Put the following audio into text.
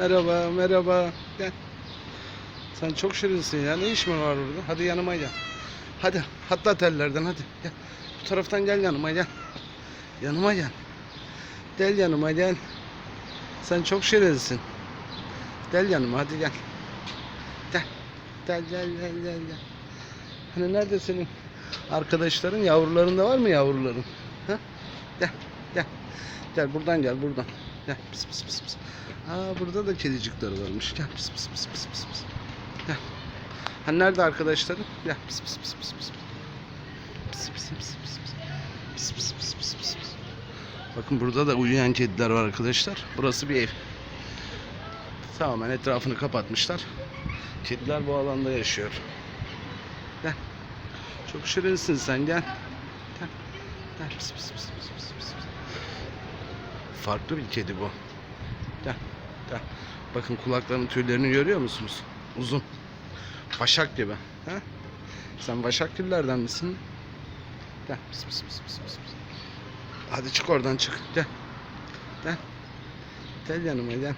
Merhaba, merhaba. Gel. Sen çok şirinsin ya. Ne iş mi var burada? Hadi yanıma gel. Hadi, hatta tellerden hadi. Gel. Bu taraftan gel yanıma gel. Yanıma gel. Gel yanıma gel. Sen çok şirinsin. Gel yanıma hadi gel. Gel. Gel gel gel gel gel. Hani nerede senin arkadaşların, yavruların da var mı yavruların? Ha? Gel, gel. Gel buradan gel buradan. Gel pis pis pis pis. Aa burada da kedicikler varmış. Gel pis pis pis pis pis pis. Gel. Hani nerede arkadaşların? Gel pis pis pis pis pis. Pis pis pis pis pis. Pis pis pis pis pis. Bakın burada da uyuyan kediler var arkadaşlar. Burası bir ev. Tamamen etrafını kapatmışlar. Kediler bu alanda yaşıyor. Gel. Çok şirinsin sen gel. Gel. Gel. Pis pis pis pis pis. Farklı bir kedi bu. Gel. Gel. Bakın kulaklarının tüylerini görüyor musunuz? Uzun. Başak gibi. Ha? Sen başak güllerden misin? Gel. Pis pis pis pis. pis. Hadi çık oradan çık. Gel. Gel. Gel yanıma gel.